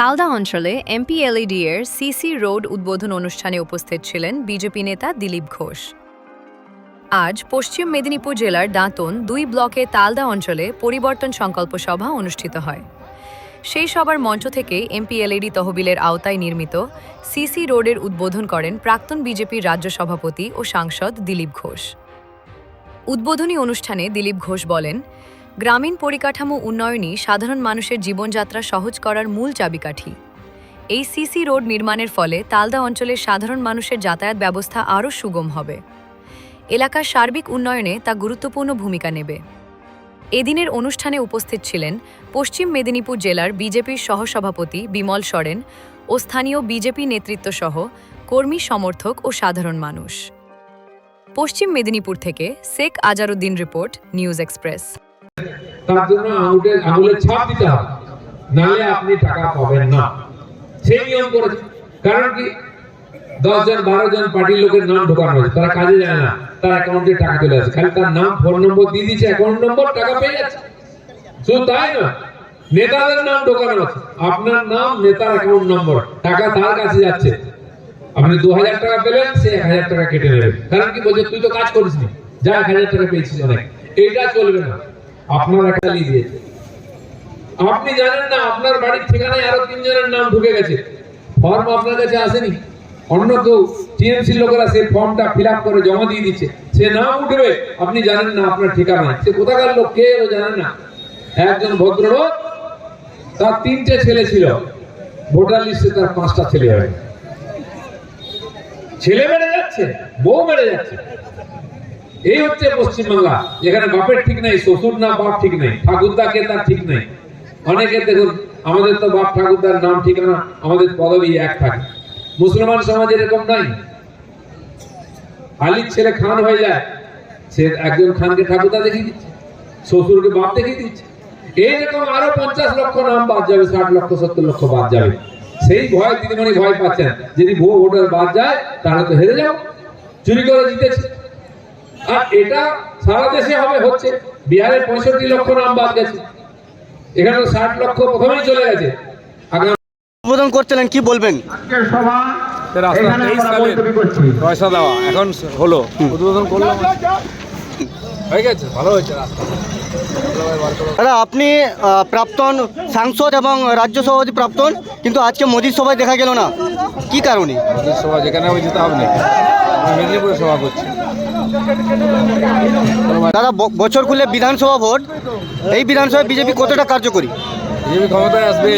তালদা অঞ্চলে এমপিএলইডি এর CC road উদ্বোধন অনুষ্ঠানে উপস্থিত ছিলেন বিজেপি নেতা দিলীপ ঘোষ। আজ পশ্চিম মেদিনীপুর জেলার দাঁতন দুই ব্লকে তালদা অঞ্চলে পরিবর্তন সংকল্প সভা অনুষ্ঠিত হয়। সেই সভার মঞ্চ থেকে এমপিএলইডি তহবিলের আওতায় নির্মিত সিসি রোডের উদ্বোধন করেন প্রাক্তন বিজেপির রাজ্য সভাপতি ও সাংসদ দিলীপ ঘোষ। উদ্বোধনী অনুষ্ঠানে দিলীপ ঘোষ বলেন গ্রামীণ পরিকাঠামো উন্নয়নই সাধারণ মানুষের জীবনযাত্রা সহজ করার মূল চাবিকাঠি। এই সিসি রোড নির্মাণের ফলে তালদা অঞ্চলের সাধারণ মানুষের যাতায়াত ব্যবস্থা আরও সুগম হবে। এলাকার সার্বিক উন্নয়নে তা গুরুত্বপূর্ণ ভূমিকা নেবে। এদিনের অনুষ্ঠানে উপস্থিত ছিলেন পশ্চিম মেদিনীপুর জেলার বিজেপির সহসভাপতি বিমল সরেন ও স্থানীয় বিজেপি নেতৃত্বসহ কর্মী সমর্থক ও সাধারণ মানুষ। পশ্চিম মেদিনীপুর থেকে Sheikh Azaruddin report, news express. তার জন্য আঙুলের আঙুলের ছাপ দিতে হবে। নাহলে আপনি টাকা পাবেন না। সেই নিয়ম করেছে কারণ কি? দশ জন বারো জন পার্টির লোকের নাম ঢোকানো হয়েছে। তারা কাজে যায় না। তার অ্যাকাউন্টে টাকা চলে আসে। খালি তার নাম ফোন নম্বর দিয়ে দিচ্ছে অ্যাকাউন্ট নম্বর টাকা পেয়ে যাচ্ছে। শুধু তাই না নেতাদের নাম ঢোকানো আছে আপনার নাম নেতার অ্যাকাউন্ট নম্বর টাকা তার কাছে যাচ্ছে। আপনি দু হাজার টাকা পেলেন সে এক হাজার টাকা কেটে নেবেন কারণ কি বলছে তুই তো কাজ করিসনি। যা এক হাজার টাকা পেয়েছিস অনেক। এইটা চলবে না। আপনার একটা দিয়েছে আপনি জানেন না, আপনার বাড়ির ঠিকানায় আরও তিনজনের নাম ঢুকে গেছে। ফর্ম আপনার কাছে আসেনি। অন্য কেউ টিএমসি লোকেরা সেই ফর্মটা ফিল করে জমা দিয়ে দিচ্ছে। সে নাম উঠবে, আপনি জানেন না আপনার ঠিকানায়। সে কোথাকার লোক, কে ও জানেন না। একজন ভদ্রলোক, তার তিনটে ছেলে ছিল। ভোটার লিস্টে তার পাঁচটা ছেলে হবে ছেলে বেড়ে যাচ্ছে, বউ বেড়ে যাচ্ছে। এই হচ্ছে পশ্চিমবাংলা। যেখানে বাপের ঠিক নাই, শ্বশুর না বাপ ঠিক নাই ঠাকুরদা কে তার ঠিক নাই। অনেকে দেখুন, আমাদের তো বাপ ঠাকুরদার নাম ঠিকানা, আমাদের পদবি এক থাকে। মুসলমান সমাজে এরকম নাই। আলির ছেলে খান হয়ে যায়, সে একজন খানকে ঠাকুরদা দেখিয়ে দিচ্ছে, শ্বশুরকে বাপ দেখিয়ে দিচ্ছে। এইরকম আরও পঞ্চাশ লক্ষ নাম বাদ যাবে, ষাট লক্ষ, সত্তর লক্ষ বাদ যাবে। সেই ভয় দিদিমণি ভয় পাচ্ছেন, যদি ভুয়ো ভোটার বাদ যায়, তাহলে তো হেরে যাও চুরি করে জিতেছে। আর এটা সারা দেশে হবে হচ্ছে। বিহারের পঁয়ষট্টি লক্ষ নাম বাদ গেছে। এখানে ষাট লক্ষ প্রথমেই চলে গেছে। উদ্বোধন করছিলেন কি বলবেন? পয়সা দেওয়া এখন হলো। উদ্বোধন করলাম। হয়ে গেছে ভালো হয়েছে রাস্তা। দাদা আপনি আহ, প্রাক্তন সাংসদ এবং রাজ্য সভাপতি প্রাক্তন কিন্তু আজকে মোদির সভায় দেখা গেল না। কি কারণে? মোদির সভা যেখানে আমি যেতে হবে মেদিনীপুরে সভা করছি। দাদা বছর খুলে বিধানসভা ভোট। এই বিধানসভায় বিজেপি কতটা কার্যকরী? বিজেপি ক্ষমতায় আসবে।